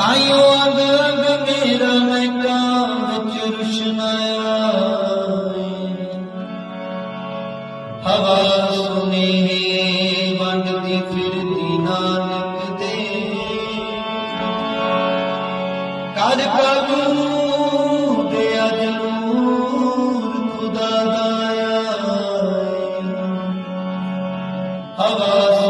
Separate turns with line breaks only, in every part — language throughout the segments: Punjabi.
ਤਾਈਓ ਅਗ ਅਗ ਮੇਰਾ ਮੈਂ ਕਾਂ ਵਿੱਚ ਰੁਸ਼ਨਾਇਆ ਹਵਾ ਸੁਨੇ ਵੰਡਦੀ ਫਿਰਦੀ ਨਾਨਕ ਦੇ ਕਰ ਕਬੂ ਦੇ ਅਜਨੂਰ ਖੁਦਾ ਦਾਇਆ ਹਵਾ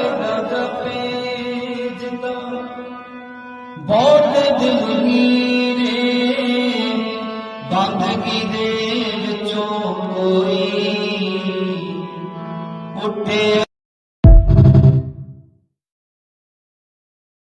ਐਡਾ ਜਪੇ ਜਿੱਦਾਂ ਬਹੁਤ ਦਿਲ ਗੀਰੇ ਬੰਦਗੀ ਦੇ ਵਿੱਚੋਂ ਕੋਈ ਉੱਠੇ